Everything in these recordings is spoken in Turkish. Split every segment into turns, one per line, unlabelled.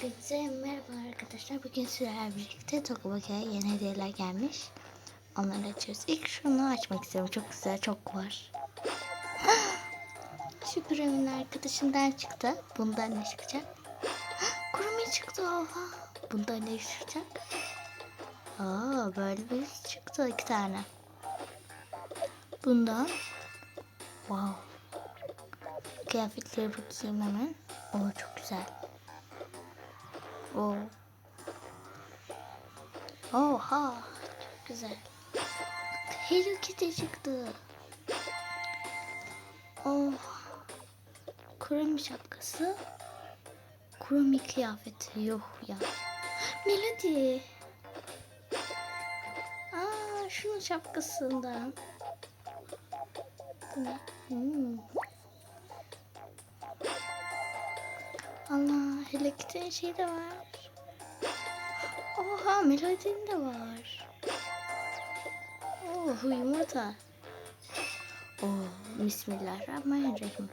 Hepinize merhaba arkadaşlar. Bugün sizlerle birlikte Tokobaka'ya yeni hediyeler gelmiş. Onları açıyoruz. İlk şunu açmak istiyorum. Çok güzel, çok var. Şu Kurumi'nin arkadaşından çıktı. Bundan ne çıkacak? Kurumi çıktı oha. Bundan ne çıkacak? Aa, böyle bir çıktı iki tane. Bundan wow. Kıyafetleri bakayım hemen. Oo çok güzel. Oo. Oha. Çok güzel. Hello Kitty çıktı. Oh. Kurumi şapkası. Kurumi kıyafeti. Yok ya. Melody. Aa, şunun şapkasından. Hmm. Allah, Hello Kitty'nin şeyi de var. Oha, Melody'nin de var. Oh, yumurta. Oh, Bismillahirrahmanirrahim.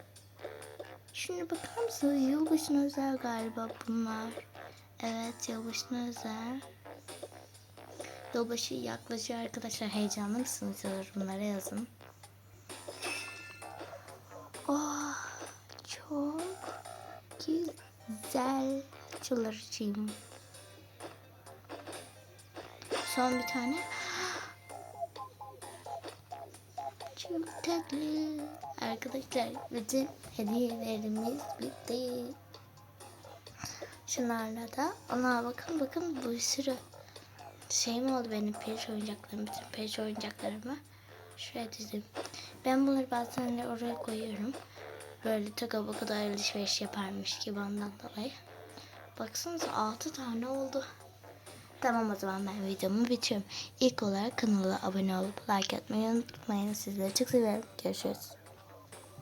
Şimdi bakar mısınız? Yılbaşına özel galiba bunlar. Evet, yılbaşına özel. Yılbaşı yaklaşıyor arkadaşlar. Heyecanlı mısınız? Yorumlara yazın. Oh, çok güzel. Çıldırıcıyım. Son bir tane. Çok tatlı. Arkadaşlar bütün hediyelerimiz bitti. Şunlarla da ona bakın bakın bir sürü şey mi oldu benim periş oyuncaklarım bütün periş oyuncaklarımı şuraya dizdim. Ben bunları bazen oraya koyuyorum. Böyle toka boka da alışveriş yaparmış gibi ondan dolayı. Baksanıza 6 tane oldu. Tamam o zaman ben videomu bitiriyorum. İlk olarak kanala abone olup like atmayı unutmayın. Sizleri çok seviyorum. Görüşürüz.